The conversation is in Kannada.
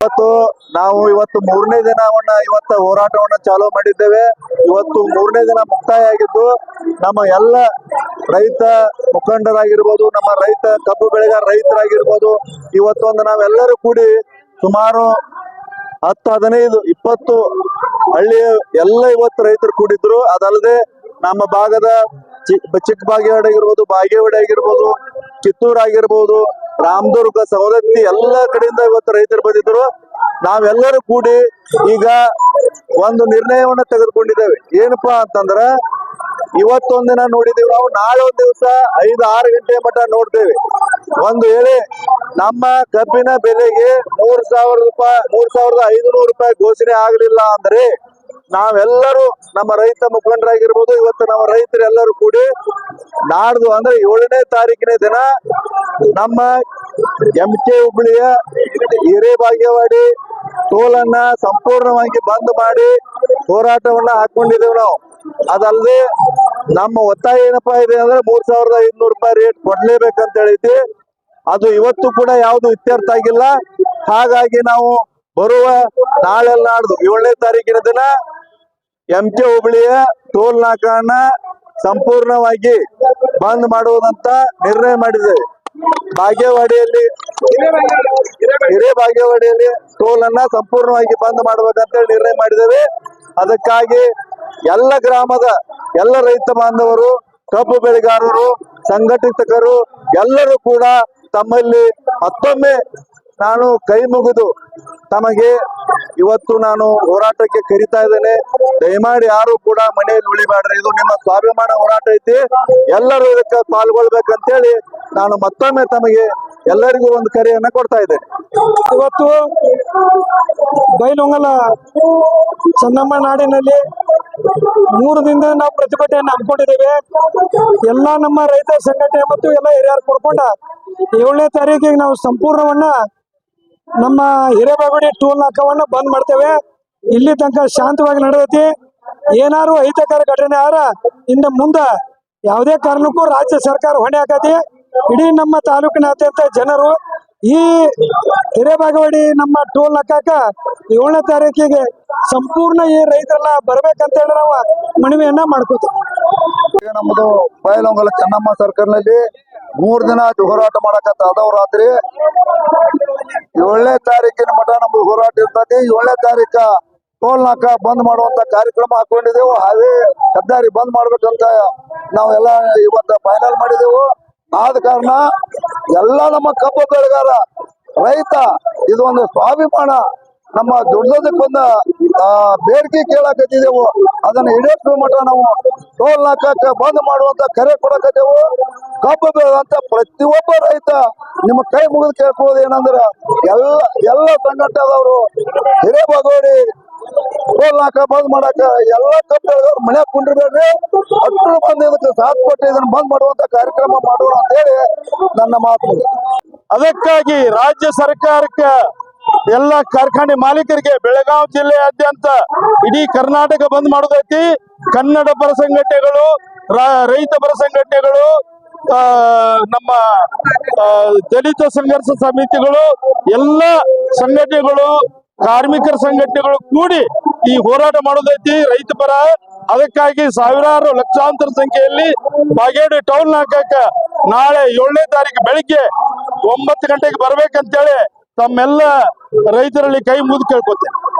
ಇವತ್ತು ನಾವು ಇವತ್ತು ಮೂರನೇ ದಿನವನ್ನ, ಇವತ್ತು ಹೋರಾಟವನ್ನ ಚಾಲು ಮಾಡಿದ್ದೇವೆ. ಇವತ್ತು ಮೂರನೇ ದಿನ ಮುಕ್ತಾಯ ಆಗಿದ್ದು ನಮ್ಮ ಎಲ್ಲ ರೈತ ಮುಖಂಡರಾಗಿರ್ಬೋದು, ನಮ್ಮ ರೈತ ಕಬ್ಬು ಬೆಳೆಗಾರ ರೈತರಾಗಿರ್ಬೋದು, ಇವತ್ತೊಂದು ನಾವೆಲ್ಲರೂ ಕೂಡಿ ಸುಮಾರು ಹತ್ತು, ಹದಿನೈದು, ಇಪ್ಪತ್ತು ಹಳ್ಳಿಯ ಎಲ್ಲ ಇವತ್ತು ರೈತರು ಕೂಡಿದ್ರು. ಅದಲ್ಲದೆ ನಮ್ಮ ಭಾಗದ ಚಿಕ್ಕ ಬಾಗೇವಾಡಿ ಆಗಿರ್ಬೋದು ಬಾಗೇವಾಡಿ ಆಗಿರ್ಬೋದು ಕಿತ್ತೂರು ಆಗಿರ್ಬೋದು ರಾಮದುರ್ಗ ಸವದತ್ತಿ ಎಲ್ಲ ಕಡೆಯಿಂದ ಇವತ್ತು ರೈತರು ಬಂದಿದ್ರು ನಾವೆಲ್ಲರೂ ಕೂಡಿ ಈಗ ಒಂದು ನಿರ್ಣಯವನ್ನು ತೆಗೆದುಕೊಂಡಿದ್ದೇವೆ. ಏನಪ್ಪಾ ಅಂತಂದ್ರ, ಇವತ್ತೊಂದಿನ ನೋಡಿದೀವಿ ನಾವು. ನಾಳೆ ಒಂದ್ ದಿವಸ ಐದು, ಆರು ಗಂಟೆ ಮಟ್ಟ ನೋಡ್ತೇವೆ. ಒಂದು ವೇಳೆ ನಮ್ಮ ಕಬ್ಬಿನ ಬೆಲೆಗೆ ಮೂರ್ ಸಾವಿರ ರೂಪಾಯಿ, ಮೂರ್ ಸಾವಿರದ ಐದುನೂರು ರೂಪಾಯಿ ಘೋಷಣೆ ಆಗಲಿಲ್ಲ ಅಂದ್ರೆ ನಾವೆಲ್ಲರೂ ನಮ್ಮ ರೈತ ಮುಖಂಡರಾಗಿರ್ಬೋದು, ಇವತ್ತು ನಮ್ಮ ರೈತರೆಲ್ಲರೂ ಕೂಡಿ ನಾಡ್ದು ಅಂದ್ರೆ ಏಳನೇ ತಾರೀಕಿನ ದಿನ ನಮ್ಮ ಎಂ ಕೆ ಹುಬ್ಳಿಯ ಹಿರೇಭಾಗ್ಯವಾಡಿ ಟೋಲನ್ನ ಸಂಪೂರ್ಣವಾಗಿ ಬಂದ್ ಮಾಡಿ ಹೋರಾಟವನ್ನ ಹಾಕೊಂಡಿದ್ದೇವೆ ನಾವು. ಅದಲ್ಲದೆ ನಮ್ಮ ಒತ್ತಾಯ ಏನಪ್ಪಾ ಇದೆ ಅಂದ್ರೆ ಮೂರ್ ಸಾವಿರದ ಐದ್ನೂರು ರೂಪಾಯಿ ರೇಟ್ ಕೊಡ್ಲೇಬೇಕಂತ ಹೇಳಿದ್ವಿ. ಅದು ಇವತ್ತು ಕೂಡ ಯಾವುದು ಇತ್ಯರ್ಥ ಆಗಿಲ್ಲ. ಹಾಗಾಗಿ ನಾವು ಬರುವ ನಾಳೆ ನಾಡ್ದು ಏಳನೇ ತಾರೀಕಿನ ದಿನ ಎಂ ಕೆ ಹುಬ್ಳಿಯ ಟೋಲ್ ನಾಕರಣ ಸಂಪೂರ್ಣವಾಗಿ ಬಂದ್ ಮಾಡುವುದಂತ ನಿರ್ಣಯ ಮಾಡಿದೆ. ಬಾಗೇವಾಡಿಯಲ್ಲಿ, ಹಿರೇ ಬಾಗೇವಾಡಿಯಲ್ಲಿ ಟೋಲ್ ಅನ್ನ ಸಂಪೂರ್ಣವಾಗಿ ಬಂದ್ ಮಾಡಬೇಕಂತ ನಿರ್ಣಯ ಮಾಡಿದ್ದೇವೆ. ಅದಕ್ಕಾಗಿ ಎಲ್ಲ ಗ್ರಾಮದ ಎಲ್ಲ ರೈತ ಬಾಂಧವರು, ಕಬ್ಬು ಬೆಳೆಗಾರರು, ಸಂಘಟಿತಕರು ಎಲ್ಲರೂ ಕೂಡ ತಮ್ಮಲ್ಲಿ ಮತ್ತೊಮ್ಮೆ ನಾನು ಕೈ ಮುಗಿದು ತಮಗೆ ಇವತ್ತು ನಾನು ಹೋರಾಟಕ್ಕೆ ಕರಿತಾ ಇದ್ದೇನೆ. ದಯಮಾಡಿ ಯಾರು ಕೂಡ ಮನೆಯಲ್ಲಿ ಉಳಿಬೇಡ್ರಿ. ಇದು ನಿಮ್ಮ ಸ್ವಾಭಿಮಾನ ಹೋರಾಟ ಐತಿ. ಎಲ್ಲರೂ ಇದಕ್ಕೆ ಪಾಲ್ಗೊಳ್ಬೇಕಂತೇಳಿ ನಾನು ಮತ್ತೊಮ್ಮೆ ತಮಗೆ ಎಲ್ಲರಿಗೂ ಒಂದು ಕರೆಯನ್ನ ಕೊಡ್ತಾ ಇದ್ದೇನೆ. ಇವತ್ತು ಬೈಲೊಂಗಲ ಚೆನ್ನಮ್ಮ ನಾಡಿನಲ್ಲಿ ಮೂರು ದಿನದ ನಾವು ಪ್ರತಿಭಟನೆಯನ್ನು ಹಮ್ಮಿಕೊಂಡಿದ್ದೇವೆ. ಎಲ್ಲ ನಮ್ಮ ರೈತ ಸಂಘಟನೆ ಮತ್ತು ಎಲ್ಲ ಹಿರಿಯರು ಕೊಡ್ಕೊಂಡ ಏಳನೇ ತಾರೀಕಿಗೆ ನಾವು ಸಂಪೂರ್ಣವನ್ನ ನಮ್ಮ ಹಿರೇಬಾಗುಡಿ ಟೂಲ್ ನಾಕವನ್ನ ಬಂದ್ ಮಾಡ್ತೇವೆ. ಇಲ್ಲಿ ತನಕ ಶಾಂತವಾಗಿ ನಡೆದೈತಿ. ಏನಾರು ಅಹಿತಕರ ಘಟನೆ ಆರ ಇನ್ನು ಮುಂದ ಯಾವುದೇ ಕಾರಣಕ್ಕೂ ರಾಜ್ಯ ಸರ್ಕಾರ ಹೊಣೆ ಹಾಕತಿ. ಇಡೀ ನಮ್ಮ ತಾಲೂಕಿನಾದ್ಯಂತ ಜನರು ಈ ಹಿರೇಬಾಗವಾಡಿ ನಮ್ಮ ಟೋಲ್ ಹಾಕಾಕ ಏಳನೇ ತಾರೀಕಿಗೆ ಸಂಪೂರ್ಣ ಈ ರೈತರೆಲ್ಲ ಬರ್ಬೇಕಂತ ಹೇಳಿ ನಾವು ಮನವಿಯನ್ನ ಮಾಡ್ಕೋತೀವಿ. ನಮ್ಮದು ಬಯಲೊಂಗಲ ಚೆನ್ನಮ್ಮ ಸರ್ಕಲ್ನಲ್ಲಿ ಮೂರ್ ದಿನ ಹೋರಾಟ ಮಾಡಕತ್ತ. ಅದವ್ ರಾತ್ರಿ ಏಳನೇ ತಾರೀಕಿನ ಮಠ ನಮ್ದು ಹೋರಾಟ ಇರ್ತದೆ ಏಳನೇ ತಾರೀಕ ಟೋಲ್ ನಾಕ ಬಂದ್ ಮಾಡುವಂತ ಕಾರ್ಯಕ್ರಮ ಹಾಕೊಂಡಿದೆವು. ಹಾವೇ ಹೆದ್ದಾರಿ ಬಂದ್ ಮಾಡ್ಬೇಕಂತ ನಾವೆಲ್ಲ ಇವತ್ತ ಫೈನಲ್ ಮಾಡಿದೆವು. ಆದ ಕಾರಣ ಎಲ್ಲ ನಮ್ಮ ಕಬ್ಬು ಬೆಳೆಗಾರ, ರೈತ, ಇದೊಂದು ಸ್ವಾಭಿಮಾನ. ನಮ್ಮ ದುಡ್ಡದಕ್ಕೊಂದ ಆ, ಬೇಡಿಕೆ ಕೇಳಕತ್ತಿದೆವು ಅದನ್ನ ಈಡೇರಿಸುವ ಮಟ್ಟ ನಾವು ಟೋಲ್ ನಾಕಕ್ಕೆ ಬಂದ್ ಮಾಡುವಂತ ಕರೆ ಕೊಡಕತ್ತೇವು. ಕಬ್ಬು ಬೆಳೆದಂತ ಪ್ರತಿಯೊಬ್ಬ ರೈತ ನಿಮ್ಮ ಕೈ ಮುಗಿದು ಕೇಳ್ಕೊಳ್ಳೋದು ಏನಂದ್ರ ಎಲ್ಲ ಎಲ್ಲ ಸಂಘಟನೆದವರು ಹಿರೇಬಾಗೋಡಿ ಟೋಲ್ ನಾಕ ಬಂದ್ ಮಾಡಾಕ ಎಲ್ಲ ಕಬ್ಬು ಮನೆ ಕುಂಡಿರ್ಬೇಡ್ರಿ. ಅಷ್ಟು ಬಂದ್ ಇದಕ್ಕೆ ಸಾಥ್ ಕೊಟ್ಟು ಇದನ್ನ ಬಂದ್ ಮಾಡುವಂತ ಕಾರ್ಯಕ್ರಮ ಮಾಡೋಣ ಅಂತ ಹೇಳಿ ನನ್ನ ಮಾತು. ಅದಕ್ಕಾಗಿ ರಾಜ್ಯ ಸರ್ಕಾರಕ್ಕೆ ಎಲ್ಲ ಕಾರ್ಖಾನೆ ಮಾಲೀಕರಿಗೆ ಬೆಳಗಾವಿ ಜಿಲ್ಲೆಯಾದ್ಯಂತ ಇಡೀ ಕರ್ನಾಟಕ ಬಂದ್ ಮಾಡೋದೈತಿ. ಕನ್ನಡ ಪರ ಸಂಘಟನೆಗಳು ರೈತ ಪರ ಸಂಘಟನೆಗಳು ನಮ್ಮ ದಲಿತ ಸಂಘರ್ಷ ಸಮಿತಿಗಳು, ಎಲ್ಲ ಸಂಘಟನೆಗಳು, ಕಾರ್ಮಿಕರ ಸಂಘಟನೆಗಳು ಕೂಡಿ ಈ ಹೋರಾಟ ಮಾಡೋದೈತಿ. ರೈತ ಪರ, ಅದಕ್ಕಾಗಿ ಸಾವಿರಾರು ಲಕ್ಷಾಂತರ ಸಂಖ್ಯೆಯಲ್ಲಿ ಬಾಗೇಡಿ ಟೌನ್ ನಾಕಕ್ಕ ನಾಳೆ ಏಳನೇ ತಾರೀಕು ಬೆಳಿಗ್ಗೆ ಒಂಬತ್ತು ಗಂಟೆಗೆ ಬರ್ಬೇಕಂತೇಳಿ ತಮ್ಮೆಲ್ಲ ರೈತರಲ್ಲಿ ಕೈ ಮುಗಿದು ಕೇಳ್ಕೊತೇನೆ.